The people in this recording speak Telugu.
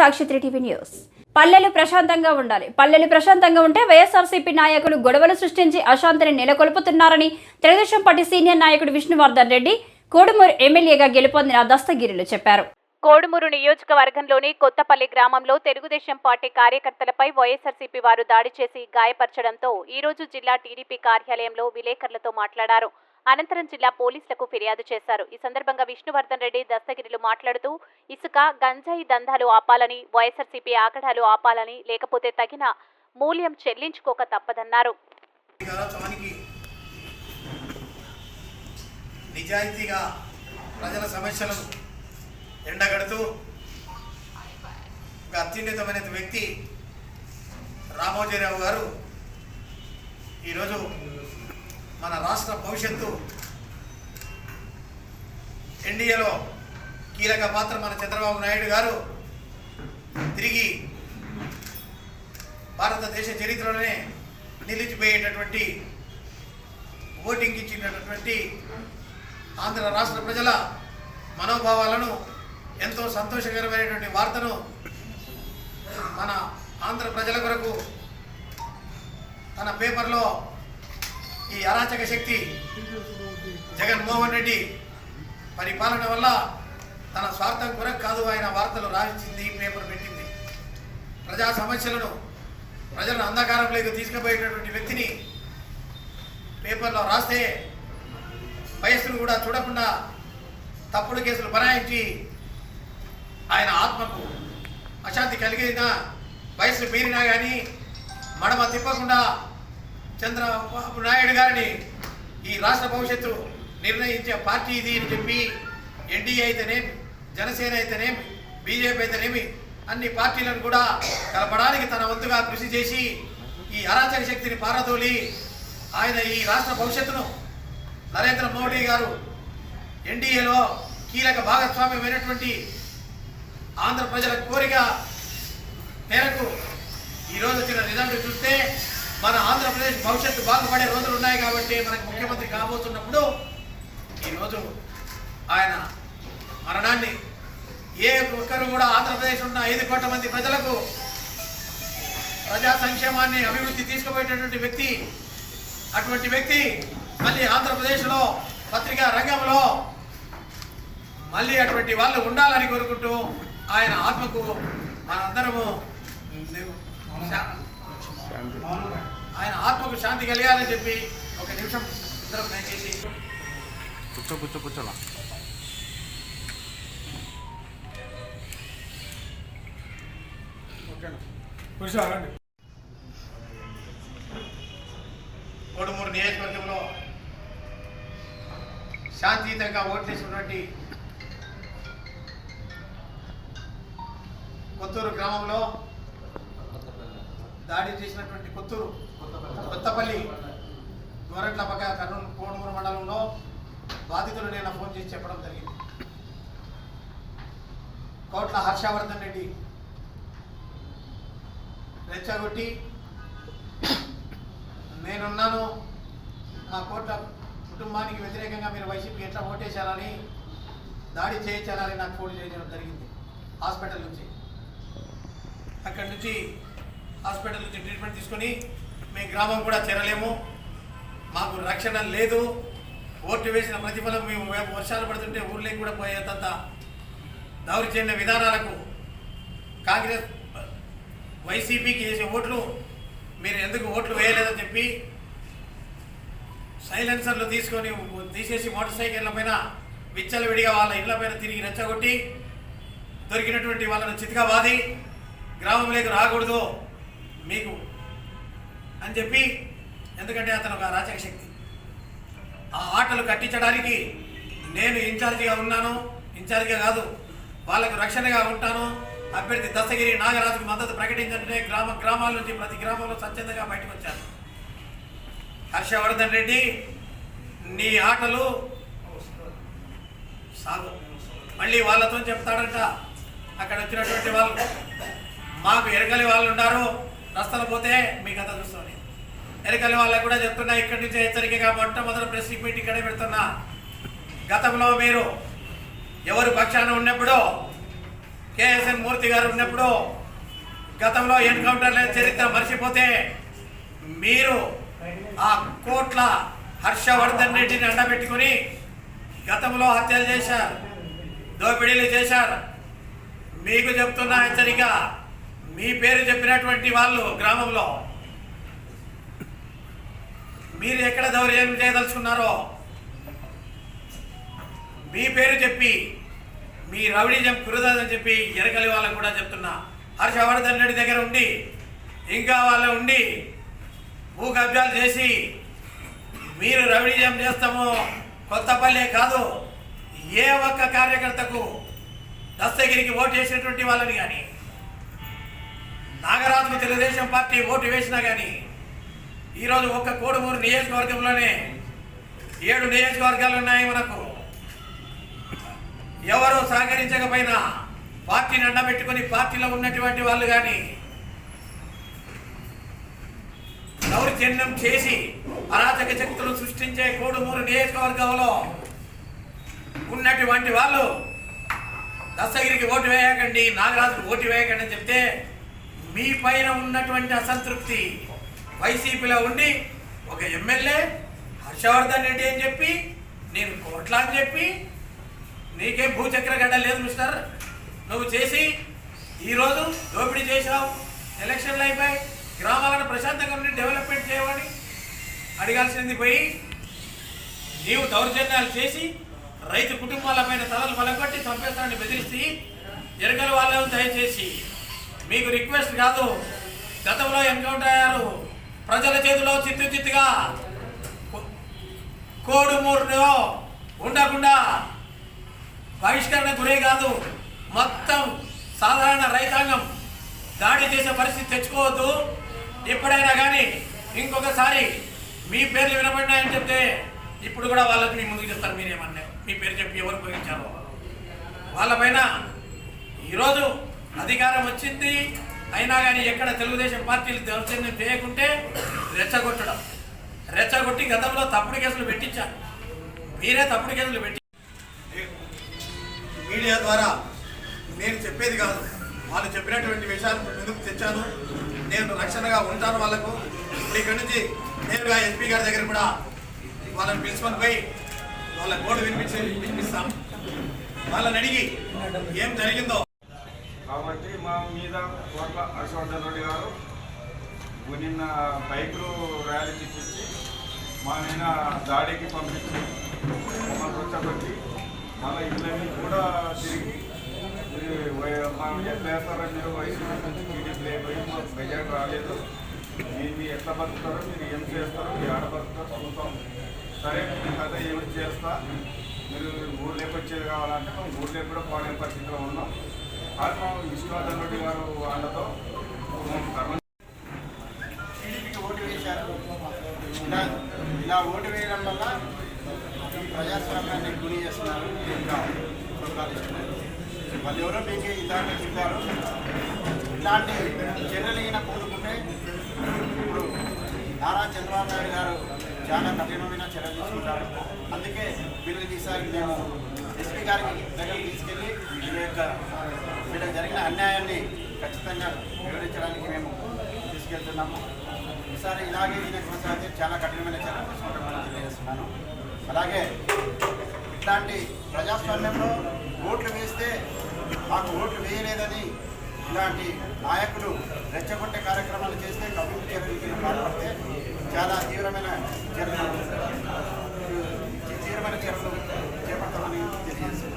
సాక్షి త్రీ టీవీ న్యూస్. పల్లెలు ప్రశాంతంగా ఉండాలి. పల్లెలు ప్రశాంతంగా ఉంటే వైఎస్ఆర్సీపీ నాయకులు గొడవలు సృష్టించి అశాంతిని నెలకొల్పుతున్నారని తెలుగుదేశం పార్టీ సీనియర్ నాయకుడు విష్ణువర్ధన్ రెడ్డి కోడుమూరు ఎమ్మెల్యేగా గెలుపొందిన దస్తగిరిలు చెప్పారు. కోడుమూరు నియోజకవర్గంలోని కొత్తపల్లి గ్రామంలో తెలుగుదేశం పార్టీ కార్యకర్తలపై వైఎస్ఆర్సీపీ వారు దాడి చేసి గాయపరచడంతో ఈ రోజు జిల్లా టీడీపీ కార్యాలయంలో విలేకరులతో మాట్లాడారు. అనంతరం జిల్లా పోలీసులకు ఫిర్యాదు చేశారు. ఈ సందర్భంగా విష్ణువర్ధన్ రెడ్డి దస్తగిరిలు మాట్లాడుతూ ఇసుక గంజాయి దందాలు ఆపాలని వైఎస్ఆర్సీపీ ఆకడాలు ఆపాలని లేకపోతే తగిన మూల్యం చెల్లించుకోక తప్పదన్నారు. నిజాయితీగా ప్రజల సమస్యలను ఎండగడుతూ ఒక అత్యున్నతమైన వ్యక్తి రామోజీరావు గారు ఈరోజు మన రాష్ట్ర భవిష్యత్తు ఎన్డీఏలో కీలక పాత్ర మన చంద్రబాబు నాయుడు గారు. తిరిగి భారతదేశ చరిత్రలోనే నిలిచిపోయేటటువంటి ఓటింగ్ ఇచ్చినటువంటి ఆంధ్ర రాష్ట్ర ప్రజల మనోభావాలను ఎంతో సంతోషకరమైనటువంటి వార్తను మన ఆంధ్ర ప్రజల కొరకు తన పేపర్లో ఈ అరాచక శక్తి జగన్మోహన్ రెడ్డి పరిపాలన వల్ల తన స్వార్థం కొరకు కాదు ఆయన వార్తలు రాయించింది పేపర్ పెట్టింది. ప్రజా సమస్యలను ప్రజలను అంధకారంలోకి తీసుకుపోయేటటువంటి వ్యక్తిని పేపర్లో రాస్తే వయస్సును కూడా చూడకుండా తప్పుడు కేసులు బనాయించి ఆయన ఆత్మకు అశాంతి కలిగిన వయస్సు మీరినా కానీ మడమ తిప్పకుండా చంద్రబాబు నాయుడు గారిని ఈ రాష్ట్ర భవిష్యత్తు నిర్ణయించే పార్టీ ఇది అని చెప్పి ఎన్డీఏ అయితేనేమి జనసేన అయితేనేమి బీజేపీ అయితేనేమి అన్ని పార్టీలను కూడా కలపడానికి తన వంతుగా కృషి చేసి ఈ అరాచక శక్తిని పారదోలి ఆయన ఈ రాష్ట్ర భవిష్యత్తును నరేంద్ర మోడీ గారు ఎన్డీఏలో కీలక భాగస్వామ్యమైనటువంటి ఆంధ్ర ప్రజల కోరిక మేరకు ఈరోజు వచ్చిన రిజల్ట్ చూస్తే మన ఆంధ్రప్రదేశ్ భవిష్యత్తు బాగుపడే రోజులు ఉన్నాయి కాబట్టి మనకు ముఖ్యమంత్రి కాబోతున్నప్పుడు ఈరోజు ఆయన మరణాన్ని ఏ ఒక్కరు కూడా ఆంధ్రప్రదేశ్ ఉన్న ఐదు కోట్ల మంది ప్రజలకు ప్రజా సంక్షేమాన్ని అభివృద్ధి తీసుకుపోయేటటువంటి వ్యక్తి అటువంటి వ్యక్తి మళ్ళీ ఆంధ్రప్రదేశ్లో పత్రికా రంగంలో మళ్ళీ అటువంటి వాళ్ళు ఉండాలని కోరుకుంటూ ఆయన ఆత్మకు మనందరము ఆయన ఆత్మకు శాంతి కలిగాలని చెప్పి ఒక నిమిషం దయచేసి కూర్చో కూర్చో కూర్చోలా. కోడుమూరు నియోజకవర్గంలో శాంతియుతంగా ఓట్లేసినటువంటి కొత్తూరు గ్రామంలో దాడి చేసినటువంటి కొత్తూరు కొత్తపల్లి గోరెట్ల పక్క కర్నూలు కోడూరు మండలంలో బాధితులు నేను ఫోన్ చేసి చెప్పడం జరిగింది. కోట్ల హర్షవర్ధన్ రెడ్డి రెచ్చగొట్టి నేనున్నాను. మా కోట్ల కుటుంబానికి వ్యతిరేకంగా మీరు వైసీపీ ఎట్లా ఓటేశారని దాడి చేయించాలని నాకు ఫోన్ చేయడం జరిగింది. హాస్పిటల్ నుంచి. అక్కడి నుంచి హాస్పిటల్ నుంచి ట్రీట్మెంట్ తీసుకొని మీ గ్రామం కూడా చేరలేము. మాకు రక్షణ లేదు. ఓటు వేసిన ప్రతిఫలం మేము వర్షాలు పడుతుంటే ఊర్లోకి కూడా పోయేంత దౌర్జన్య విధానాలకు కాంగ్రెస్ వైసీపీకి వేసే ఓట్లు మీరు ఎందుకు ఓట్లు వేయలేదని చెప్పి సైలెన్సర్లు తీసుకొని తీసేసి మోటార్ సైకిళ్ళ పైన విచ్చలవిడిగా వాళ్ళ ఇళ్ళ పైన తిరిగి రెచ్చగొట్టి దొరికినటువంటి వాళ్ళను చితకబాది గ్రామంలోకి రాకూడదు. మీకు అని చెప్పి ఎందుకంటే అతను ఒక రాచక శక్తి ఆ ఆటలు కట్టించడానికి నేను ఇన్ఛార్జిగా ఉన్నాను. ఇన్ఛార్జిగా కాదు వాళ్ళకు రక్షణగా ఉంటాను. అభ్యర్థి దస్తగిరి నాగరాజుకు మద్దతు ప్రకటించంటే గ్రామ గ్రామాల నుంచి ప్రతి గ్రామంలో స్వచ్ఛందంగా బయటకు వచ్చాను. హర్షవర్ధన్ రెడ్డి నీ ఆటలు సాగు. మళ్ళీ వాళ్ళతో చెప్తాడంట. అక్కడ వచ్చినటువంటి వాళ్ళు మాకు ఎరగలి వాళ్ళు ఉన్నారు రస్తలు పోతే మీ కథ చూస్తామని. ఎరగలి వాళ్ళకు కూడా చెప్తున్నా ఇక్కడి నుంచి హెచ్చరికగా మొట్టమొదటి ప్రెస్ మీట్ ఇక్కడే పెడుతున్నా. గతంలో మీరు ఎవరు పక్షాన ఉన్నప్పుడు కేఎస్ఎన్ మూర్తి గారు ఉన్నప్పుడు గతంలో ఎన్కౌంటర్ల చరిత్ర మర్చిపోతే మీరు ఆ కోట్ల హర్షవర్ధన్ రెడ్డిని అండబెట్టుకుని గతంలో హత్యలు చేశారు దోపిడీలు చేశారు. మీకు చెప్తున్న హెచ్చరిక మీ పేరు చెప్పినటువంటి వాళ్ళు గ్రామంలో మీరు ఎక్కడ దౌర్యం చేయదలుచుకున్నారో మీ పేరు చెప్పి మీ రౌడీజం కురదని చెప్పి ఎరగలి వాళ్ళకు కూడా చెప్తున్నా. హర్షవర్ధన్ రెడ్డి దగ్గర ఉండి ఇంకా వాళ్ళ ఉండి భూ కబ్జాలు చేసి మీరు రౌడీజం చేస్తాము కొత్తపల్లి కాదు ఏ ఒక్క కార్యకర్తకు దస్తగిరికి ఓటు చేసినటువంటి వాళ్ళని కానీ నాగరాజుకు తెలుగుదేశం పార్టీ ఓటు వేసినా కానీ ఈరోజు ఒక్క కోడుమూరు నియోజకవర్గంలోనే ఏడు నియోజకవర్గాలు ఉన్నాయి మనకు. ఎవరు సహకరించకపోయినా పార్టీని అండబెట్టుకొని పార్టీలో ఉన్నటువంటి వాళ్ళు కానీ దౌర్జన్యం చేసి అరాచక శక్తులు సృష్టించే కోడుమూరు నియోజకవర్గంలో ఉన్నటువంటి వాళ్ళు దస్తగిరికి ఓటు వేయకండి నాగరాజుకు ఓటు వేయకండి అని చెప్తే మీ పైన ఉన్నటువంటి అసంతృప్తి వైసీపీలో ఉండి ఒక ఎమ్మెల్యే హర్షవర్ధన్ రెడ్డి అని చెప్పి నేను కోట్ల అని చెప్పి నీకేం భూచక్ర గడ్డ లేదు మిస్టర్. నువ్వు చేసి ఈరోజు దోపిడీ చేశావు ఎలక్షన్లు అయిపోయి గ్రామాలను ప్రశాంతంగా ఉండి డెవలప్మెంట్ చేయమని అడగాల్సింది పోయి నీవు దౌర్జన్యాలు చేసి రైతు కుటుంబాలపైన తలలు బలగొట్టి చంపేస్తానని బెదిరిస్తే ఎరగల వాళ్ళు దయచేసి మీకు రిక్వెస్ట్ కాదు. గతంలో ఎన్కౌంటర్ అయ్యారు. ప్రజల చేతిలో చిత్తు చిత్తుగా కో- కోడుమూరులో ఉండకుండా బహిష్కరణ గురే కాదు. మొత్తం సాధారణ రైతాంగం దాడి చేసే పరిస్థితి తెచ్చుకోవద్దు. ఎప్పుడైనా కానీ ఇంకొకసారి మీ పేర్లు వినబడినాయని చెప్తే ఇప్పుడు కూడా వాళ్ళకి మీ ముందుకు చెప్తారు మీరేమన్నా. మీ పేరు చెప్పి ఎవరు ఉపయోగించారో వాళ్ళపైన ఈరోజు అధికారం వచ్చింది అయినా కానీ ఎక్కడ తెలుగుదేశం పార్టీలు దౌర్జన్యం చేయకుంటే రెచ్చగొట్టడం. రెచ్చగొట్టి గతంలో తప్పుడు కేసులు పెట్టించారు. మీరే తప్పుడు కేసులు పెట్టి మీడియా ద్వారా నేను చెప్పేది కాదు. వాళ్ళు చెప్పినటువంటి విషయాలు ముందుకు తెచ్చాను. నేను రక్షణగా ఉంటాను వాళ్ళకు. ఇక్కడి నుంచి నేరుగా ఎస్పీ గారి దగ్గర కూడా వాళ్ళని పిలుచుకొని పోయి వాళ్ళ గోడు వినిపించి వినిపిస్తాం వాళ్ళని అడిగి ఏం జరిగిందో కాబట్టి మా మీద కోట్ల హర్షవర్ధన్ రెడ్డి గారు నిన్న బైకులు ర్యాలీ తిప్పించి మా నిన్న దాడికి పంపించి మమ్మల్ని వచ్చబట్టి మళ్ళీ ఇళ్ళని కూడా తిరిగి ఇది వై- మనం ఎట్లా మీరు వయసు టీడీపీ అయిపోయి మాకు బెజార్ రాలేదు. మీరు మీరు ఎట్లా బతుకుతారో మీరు ఏం చేస్తారో మీరు ఆడ బతుకుతారో చూస్తాం సరే మీ కథ ఏమి చేస్తా? మీరు ఊర్లోకి వచ్చేది కావాలంటే మేము ఊర్లోకి కూడా పాడే పరిస్థితిలో ఉన్నాం. ఆత్మ విశ్వనాథన్ రెడ్డి గారు వాళ్ళతో టీడీపీకి ఓటు వేశారు. ఇలా ఇలా ఓటు వేయడం వల్ల ప్రజాస్వామ్యాన్ని గురి చేస్తున్నారు. వాళ్ళు ఎవరో మీకు ఇలాంటి చెప్పారు ఇలాంటి చర్యలు అయినా కోరుకుంటే ఇప్పుడు నారా చంద్రబాబు నాయుడు గారు చాలా కఠినమైన చర్యలు తీసుకుంటారు. అందుకే వీళ్ళకి ఈసారి మేము ఎస్పీ గారికి దగ్గర తీసుకెళ్ళి వీళ్ళ యొక్క వీళ్ళకి జరిగిన అన్యాయాన్ని ఖచ్చితంగా వివరించడానికి మేము తీసుకెళ్తున్నాము. ఈసారి ఇలాగే ఈయన కొనసాగితే చాలా కఠినమైన చర్యలు తీసుకోవడం తెలియజేస్తున్నాను. అలాగే ఇట్లాంటి ప్రజాస్వామ్యంలో ఓట్లు వేస్తే మాకు ఓట్లు వేయలేదని ఇలాంటి నాయకులు రెచ్చగొట్టే కార్యక్రమాలు చేస్తే కమ్యూనిటీ చర్యలకి పాల్పడితే చాలా తీవ్రమైన చర్యలు తీవ్రమైన చర్యలు చేపడతామని తెలియజేస్తాం